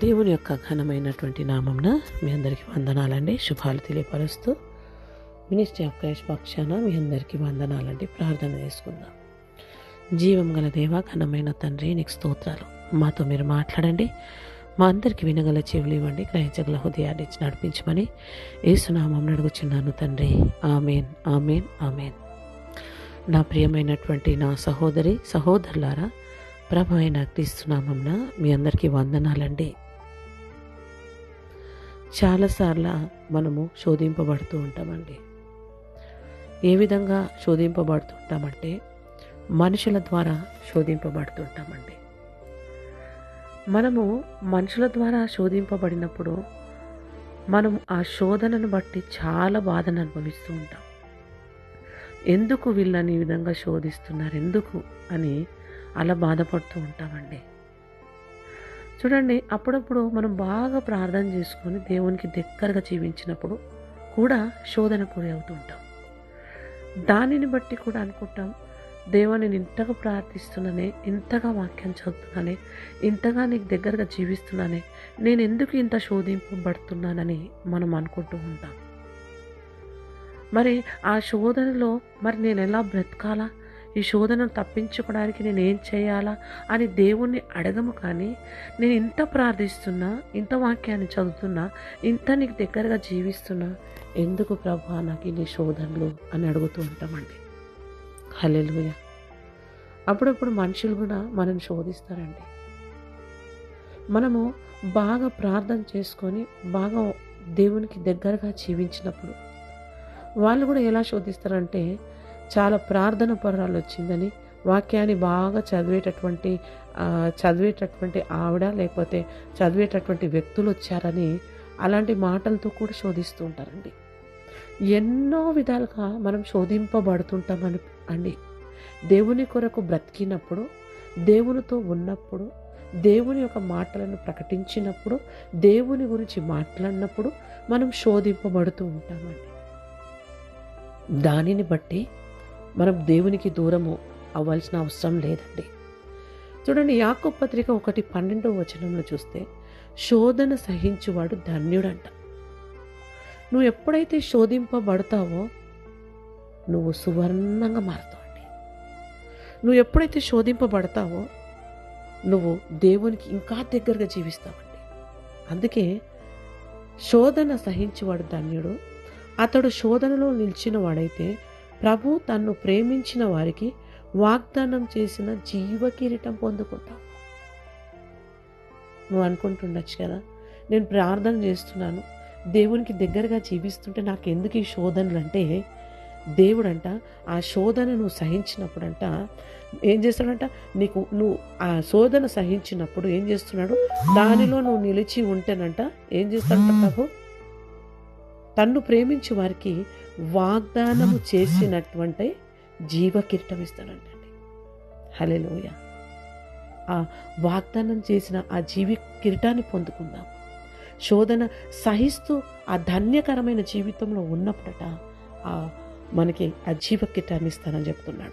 దేవుని యొక్క ఘనమైనటువంటి నామంన మీ అందరికీ వందనాలండి. శుభాలు తెలియపరుస్తూ మినిస్ట్రీ ఆఫ్ క్రైస్ట్ పక్షాన మీ అందరికీ వందనాలండి. ప్రార్థన చేసుకుందాం. జీవం గల దేవ ఘనమైన తండ్రి నీకు స్తోత్రాలు. మాతో మీరు మాట్లాడండి. మా అందరికి వినగల చెవులు ఇవ్వండి. గ్రహించగల హృదయాన్ని ఇచ్చి నడిపించమని ఏసునామం అడుగుచున్నాను తండ్రి. Amen amen amen. నా ప్రియమైనటువంటి నా సహోదరి సహోదరులారా ప్రభు అయిన క్రీస్తునామంన మీ అందరికీ వందనాలండి. చాలాసార్లు మనము శోధింపబడుతూ ఉంటామండి. ఏ విధంగా శోధింపబడుతుంటామంటే మనుషుల ద్వారా శోధింపబడుతుంటామండి. మనము మనుషుల ద్వారా శోధింపబడినప్పుడు మనం ఆ శోధనను బట్టి చాలా బాధను అనుభవిస్తూ ఉంటాం. ఎందుకు వీళ్ళని ఈ విధంగా శోధిస్తున్నారు? ఎందుకు? అని అలా బాధపడుతూ ఉంటామండి. చూడండి అప్పుడప్పుడు మనం బాగా ప్రార్థన చేసుకొని దేవునికి దగ్గరగా జీవించినప్పుడు కూడా శోధన గురి అవుతూ ఉంటాం. దానిని బట్టి కూడా అనుకుంటాం దేవా నేను ఇంతగా ప్రార్థిస్తున్నానే ఇంతగా వాక్యం చదువుతున్నానే ఇంతగా నీకు దగ్గరగా జీవిస్తున్నానే నేను ఎందుకు ఇంత శోధింపబడుతున్నానని మనం అనుకుంటూ ఉంటాం. మరి ఆ శోధనలో మరి నేను ఎలా బ్రతకాలా? ఈ శోధనను తప్పించుకోవడానికి నేను ఏం చేయాలా అని దేవుణ్ణి అడగము కానీ నేను ఇంత ప్రార్థిస్తున్నా ఇంత వాక్యాన్ని చదువుతున్నా ఇంత నీకు దగ్గరగా జీవిస్తున్నా ఎందుకు ప్రభా నాకు ఇన్ని శోధనలు అని అడుగుతూ ఉంటామండి. హలెలుయ అప్పుడప్పుడు మనుషులు కూడా మనల్ని శోధిస్తారండి. మనము బాగా ప్రార్థన చేసుకొని బాగా దేవునికి దగ్గరగా జీవించినప్పుడు వాళ్ళు కూడా ఎలా శోధిస్తారంటే చాలా ప్రార్థన పరాలు వచ్చిందని వాక్యాన్ని బాగా చదివేటటువంటి చదివేటటువంటి ఆవిడ లేకపోతే చదివేటటువంటి వ్యక్తులు వచ్చారని అలాంటి మాటలతో కూడా శోధిస్తూ ఉంటారండి. ఎన్నో విధాలుగా మనం శోధింపబడుతుంటామని అండి. దేవుని కొరకు బ్రతికినప్పుడు దేవునితో ఉన్నప్పుడు దేవుని యొక్క మాటలను ప్రకటించినప్పుడు దేవుని గురించి మాట్లాడినప్పుడు మనం శోధింపబడుతూ ఉంటామండి. దానిని బట్టి మనం దేవునికి దూరము అవ్వాల్సిన అవసరం లేదండి. చూడండి యాకో పత్రిక ఒకటి పన్నెండవ వచనంలో చూస్తే శోధన సహించువాడు ధన్యుడంట. నువ్వు ఎప్పుడైతే శోధింపబడతావో నువ్వు సువర్ణంగా మారుతావండి నువ్వు ఎప్పుడైతే శోధింపబడతావో నువ్వు దేవునికి ఇంకా దగ్గరగా జీవిస్తావండి అందుకే శోధన సహించేవాడు ధన్యుడు. అతడు శోధనలో నిలిచిన వాడైతే ప్రభు తన్ను ప్రేమించిన వారికి వాగ్దానం చేసిన జీవ కిరీటం పొందుకుంటావు నువ్వు అనుకుంటుండొచ్చు కదా నేను ప్రార్థన చేస్తున్నాను. దేవునికి దగ్గరగా జీవిస్తుంటే నాకు ఎందుకు ఈ శోధనలు అంటే దేవుడంట ఆ శోధన నువ్వు సహించినప్పుడంట ఏం చేస్తాడంట నీకు నువ్వు ఆ శోధన సహించినప్పుడు ఏం చేస్తున్నాడు? దానిలో నువ్వు నిలిచి ఉంటేనంట ఏం చేస్తాడంట ప్రభు? తన్ను ప్రేమించి వారికి వాగ్దానము చేసినటువంటి జీవ కిరీటం ఇస్తాడంటండి హలెలోయ ఆ వాగ్దానం చేసిన ఆ జీవి కిరీటాన్ని పొందుకుందాం. శోధన సహిస్తూ ఆ ధన్యకరమైన జీవితంలో ఉన్నప్పుడట ఆ మనకి ఆ జీవ కిరీటాన్ని ఇస్తానని చెప్తున్నాడు.